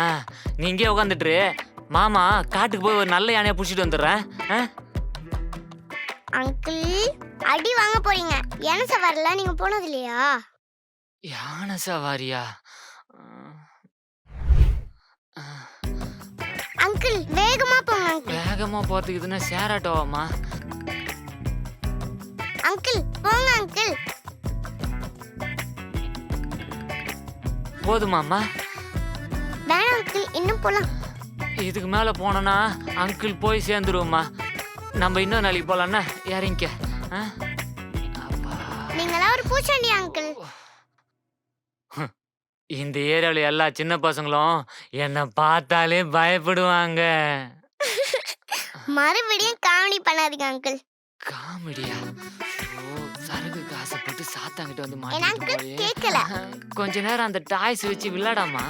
ஆ நீ இங்கே உட்காந்துட்டு மாமா காட்டுக்கு போய் ஒரு நல்ல யானையை பிடிச்சிட்டு வந்துடுறேன்? அங்கிள் அடி வாங்க போறீங்க. என்ன சவாரில? நீங்க போனது இல்லையா? யானை சவாரியா? அங்கிள் வேகமா போங்க அங்கிள். வேகமா போறதுக்கு இதுன்னா ஷேர் ஆட்டோவாமா அங்கிள் போங்க அங்கிள். போதுமாம்மா. அங்கிள் இன்னும் போலாம். இதுக்கு மேல போனோம்னா அங்கிள் போய் சேர்ந்துருவோம்மா. நம்ம இன்னொரு நாளைக்கு போலாம்னா? அப்பா. நீங்களாம் ஒரு பூச்சாண்டி அங்கிள் இந்த ஏரியாவில் எல்லா சின்ன பசங்களும் என்னை பார்த்தாலே பயப்படுவாங்க. மறுபடியும் காமெடி பண்ணாதீங்க அங்கிள் காமெடியா? ஓ சரக்கு காசைப்பட்டு சாத்தாங்கிட்ட வந்து கேட்கல கொஞ்ச நேரம் அந்த டாய்ஸ் வச்சு விளையாடாமா?